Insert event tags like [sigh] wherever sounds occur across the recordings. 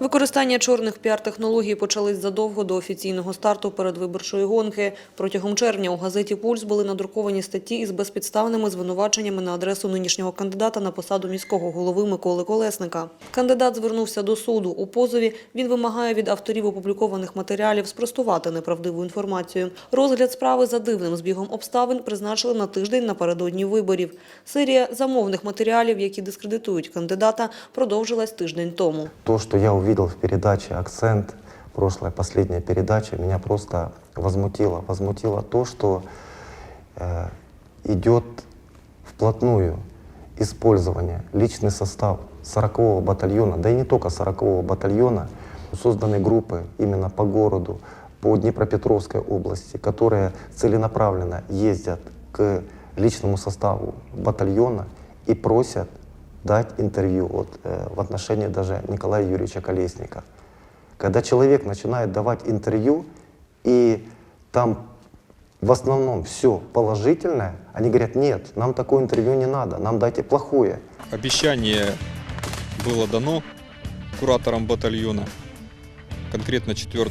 Використання чорних піар-технологій почались задовго до офіційного старту передвиборчої гонки. Протягом червня у газеті «Пульс» були надруковані статті із безпідставними звинуваченнями на адресу нинішнього кандидата на посаду міського голови Миколи Колесника. Кандидат звернувся до суду. У позові він вимагає від авторів опублікованих матеріалів спростувати неправдиву інформацію. Розгляд справи за дивним збігом обставин призначили на тиждень напередодні виборів. Серія замовних матеріалів, які дискредитують кандидата, продовжилась тиждень тому. То, что я увидел в передаче «Акцент», прошлая, последняя передача, меня просто возмутило. Возмутило то, что э, идет вплотную использование личный состав 40-го батальона, да и не только 40-го батальона, созданы группы именно по городу, по Днепропетровской области, которые целенаправленно ездят к личному составу батальона и просят дать интервью вот, э, в отношении даже Николая Юрьевича Колесника. Когда человек начинает давать интервью, и там в основном все положительное, они говорят, нет, нам такое интервью не надо, нам дайте плохое. Обещание было дано куратором батальона конкретно 4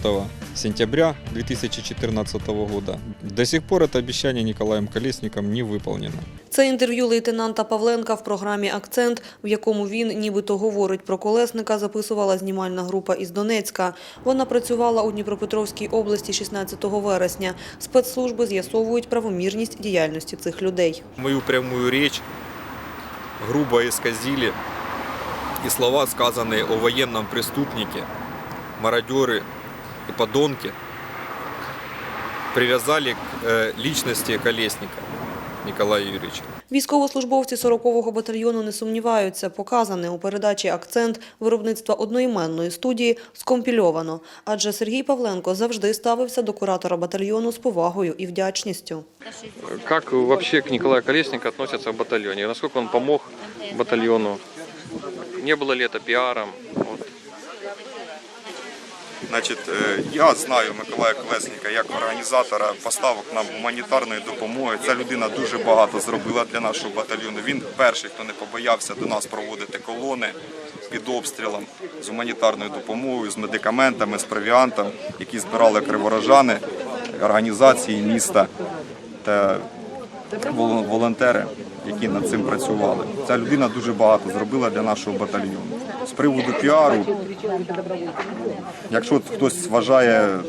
сентября 2014 года. До сих пор это обещание Николаем Колесником не выполнено. Це інтерв'ю лейтенанта Павленка в програмі «Акцент», в якому він нібито говорить про колесника, записувала знімальна група із Донецька. Вона працювала у Дніпропетровській області 16 вересня. Спецслужби з'ясовують правомірність діяльності цих людей. мою прямую речь грубо исказили, и слова, сказанные о военном преступнике, мародеры и подонки, привязали к э, личности Колесника Николая Юрьевича. Військовослужбовці 40-го батальйону не сумніваються. Показане у передачі «Акцент» виробництва одноіменної студії скомпільовано. Адже Сергій Павленко завжди ставився до куратора батальйону з повагою і вдячністю. Как вообще к Николаю Колеснику относятся в батальоне? Насколько он помог батальону? Не было ли это пиаром? Вот. Значить, е, я знаю Миколая Колесника як організатора поставок нам гуманітарної допомоги. Ця людина дуже багато зробила для нашого батальйону. Він перший, хто не побоявся до нас проводити колони під обстрілом з гуманітарною допомогою, з медикаментами, з провіантом, які збирали криворожани, організації міста та вол- волонтери, які над цим працювали. Ця людина дуже багато зробила для нашого батальйону. З приводу піару, Якщо хтось вважає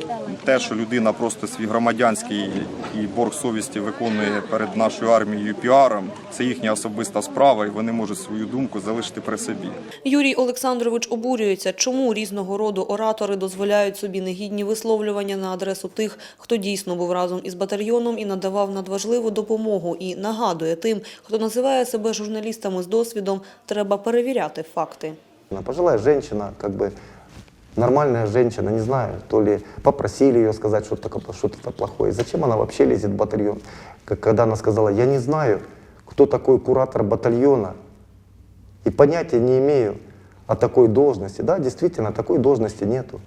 те, що людина просто свій громадянський і борг совісті виконує перед нашою армією піаром, це їхня особиста справа, і вони можуть свою думку залишити при собі. Юрій Олександрович обурюється, чому різного роду оратори дозволяють собі негідні висловлювання на адресу тих, хто дійсно був разом із батальйоном і надавав надважливу допомогу, і нагадує тим, хто називає себе журналістами з досвідом, треба перевіряти факти. Пожилая женщина, как бы нормальная женщина, не знаю, то ли попросили ее сказать что-то что-то плохое. Зачем она вообще лезет в батальон? Когда она сказала, я не знаю, кто такой куратор батальона, и понятия не имею о такой должности. Да, действительно, такой должности нету.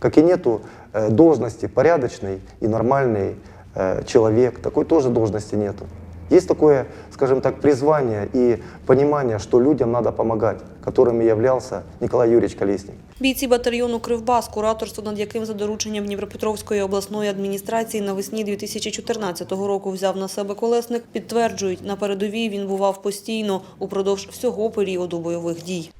Как и нету э, должности порядочный и нормальный э, человек, такой тоже должности нету. Есть такое, скажем так, призвание и понимание, что людям надо помогать, которым являлся Николай Юрьевич Колесник. Бійці батальйону «Кривбас», кураторство над яким за дорученням Дніпропетровської обласної адміністрації навесні 2014 року взяв на себе колесник, підтверджують, на передовій він бував постійно упродовж всього періоду бойових дій.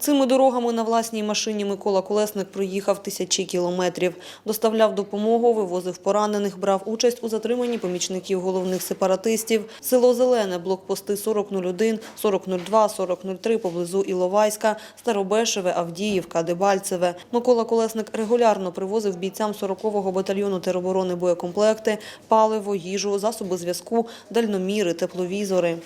Цими дорогами на власній машині Микола Колесник проїхав тисячі кілометрів. Доставляв допомогу, вивозив поранених, брав участь у затриманні помічників головних сепаратистів. Село Зелене, блокпости 4001, 4002, 4003 поблизу Іловайська, Старобешеве, Авдіївка, Дебальцеве. Микола Колесник регулярно привозив бійцям 40-го батальйону тероборони боєкомплекти, паливо, їжу, засоби зв'язку, дальноміри, тепловізори.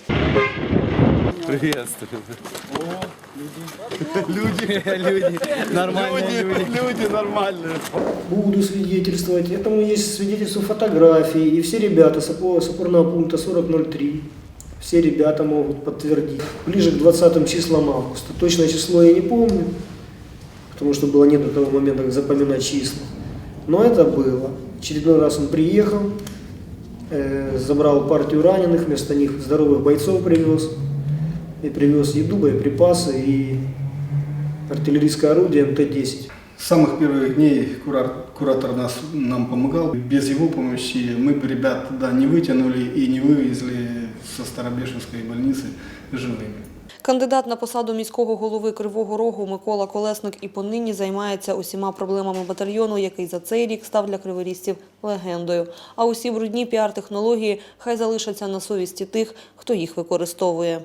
[laughs] буду свидетельствовать. Этому есть свидетельство фотографии. И все ребята с опорного пункта 4003, все ребята могут подтвердить. Ближе к 20 числам августа. Точное число я не помню, потому что было нет до того момента, как запоминать числа. Но это было. Очередной раз он приехал, э, забрал партию раненых, вместо них здоровых бойцов привез. и привез еду, боеприпасы и артиллерийское орудие МТ-10. С самых первых дней кура- куратор нас, нам помогал. Без его помощи мы бы ребят да, не вытянули и не вывезли со Старобешевской больницы живыми. Кандидат на посаду міського голови Кривого Рогу Микола Колесник і понині займається усіма проблемами батальйону, який за цей рік став для криворізців легендою. А усі брудні піар-технології хай залишаться на совісті тих, хто їх використовує.